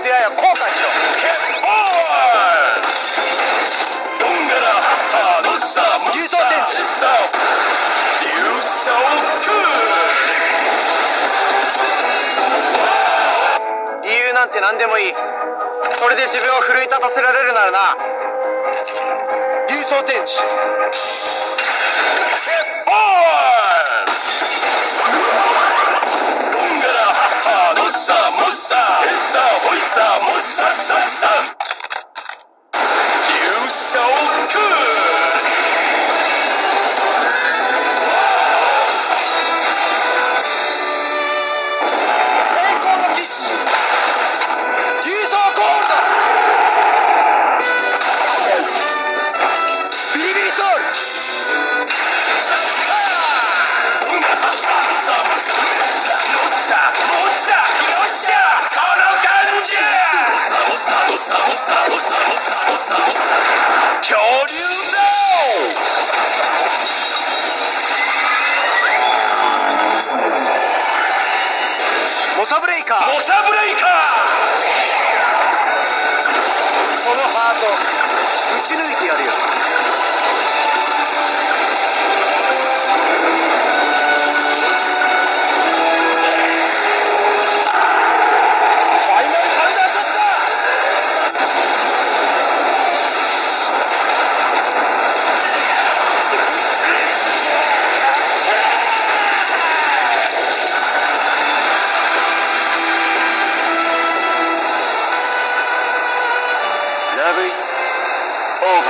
出会いを後悔しろ理由なんて何でもいいそれで自分を奮い立たせられるならな優勝ンジ Musa, Musa, Musa, Musa, Musa, Musa, Musa. モサブレイカーモサブレイカーそのハート打ち抜いてやるよ nervous. Over.